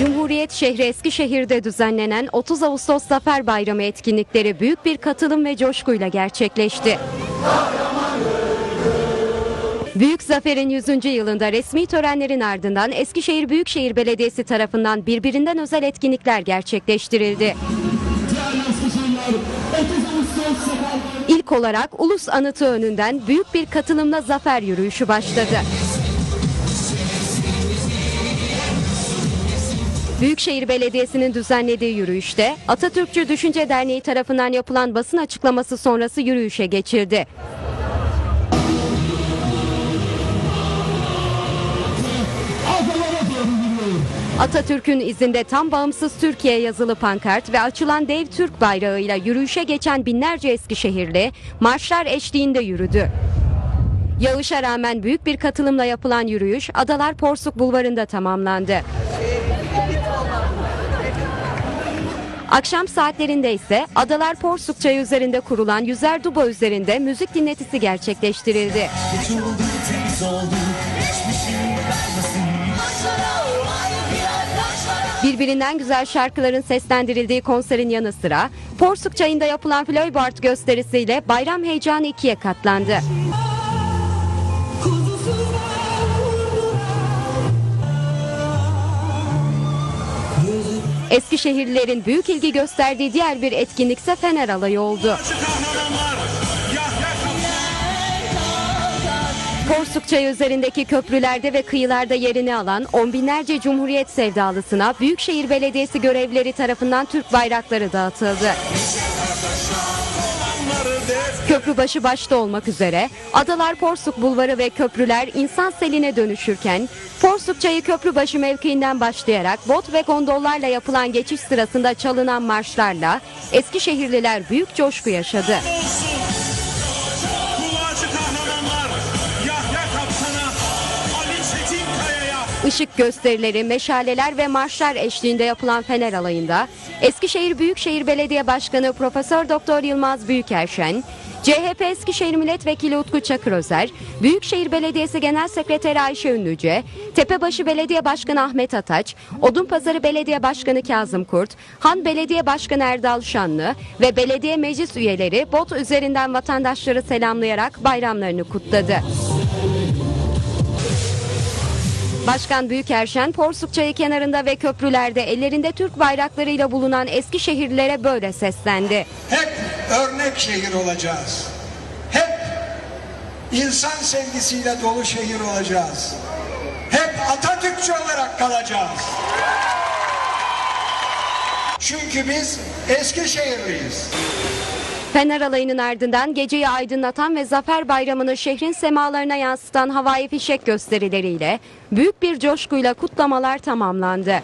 Cumhuriyet şehri Eskişehir'de düzenlenen 30 Ağustos Zafer Bayramı etkinlikleri büyük bir katılım ve coşkuyla gerçekleşti. Büyük Zafer'in 100. yılında resmi törenlerin ardından Eskişehir Büyükşehir Belediyesi tarafından birbirinden özel etkinlikler gerçekleştirildi. İlk olarak Ulus Anıtı önünden büyük bir katılımla zafer yürüyüşü başladı. Büyükşehir Belediyesi'nin düzenlediği yürüyüşte Atatürkçü Düşünce Derneği tarafından yapılan basın açıklaması sonrası yürüyüşe geçildi. Atatürk'ün izinde tam bağımsız Türkiye yazılı pankart ve açılan dev Türk bayrağıyla yürüyüşe geçen binlerce Eskişehirli marşlar eşliğinde yürüdü. Yağışa rağmen büyük bir katılımla yapılan yürüyüş Adalar Porsuk Bulvarı'nda tamamlandı. Akşam saatlerinde ise Adalar Porsuk Çayı üzerinde kurulan Yüzer Duba üzerinde müzik dinletisi gerçekleştirildi. Birbirinden güzel şarkıların seslendirildiği konserin yanı sıra Porsuk Çayı'nda yapılan Floybart gösterisiyle bayram heyecanı ikiye katlandı. Eskişehirlilerin büyük ilgi gösterdiği diğer bir etkinlikse Fener Alayı oldu. Porsuk üzerindeki köprülerde ve kıyılarda yerini alan on binlerce Cumhuriyet sevdalısına Büyükşehir Belediyesi görevlileri tarafından Türk bayrakları dağıtıldı. Köprü başı başta olmak üzere Adalar Porsuk Bulvarı ve köprüler insan seline dönüşürken Porsuk Çayı Köprübaşı mevkiinden başlayarak bot ve gondollarla yapılan geçiş sırasında çalınan marşlarla Eskişehirliler büyük coşku yaşadı. Işık gösterileri, meşaleler ve marşlar eşliğinde yapılan Fener Alayı'nda Eskişehir Büyükşehir Belediye Başkanı Profesör Doktor Yılmaz Büyükerşen, CHP Eskişehir Milletvekili Utku Çakırözer, Büyükşehir Belediyesi Genel Sekreteri Ayşe Ünlüce, Tepebaşı Belediye Başkanı Ahmet Ataç, Odunpazarı Belediye Başkanı Kazım Kurt, Han Belediye Başkanı Erdal Şanlı ve belediye meclis üyeleri bot üzerinden vatandaşları selamlayarak bayramlarını kutladı. Başkan Büyükerşen, Porsuk Çayı kenarında ve köprülerde ellerinde Türk bayraklarıyla bulunan Eskişehirlilere böyle seslendi. Hep örnek şehir olacağız. Hep insan sevgisiyle dolu şehir olacağız. Hep Atatürkçü olarak kalacağız. Çünkü biz Eskişehirliyiz. Fener alayının ardından geceyi aydınlatan ve Zafer Bayramı'nı şehrin semalarına yansıtan havai fişek gösterileriyle büyük bir coşkuyla kutlamalar tamamlandı.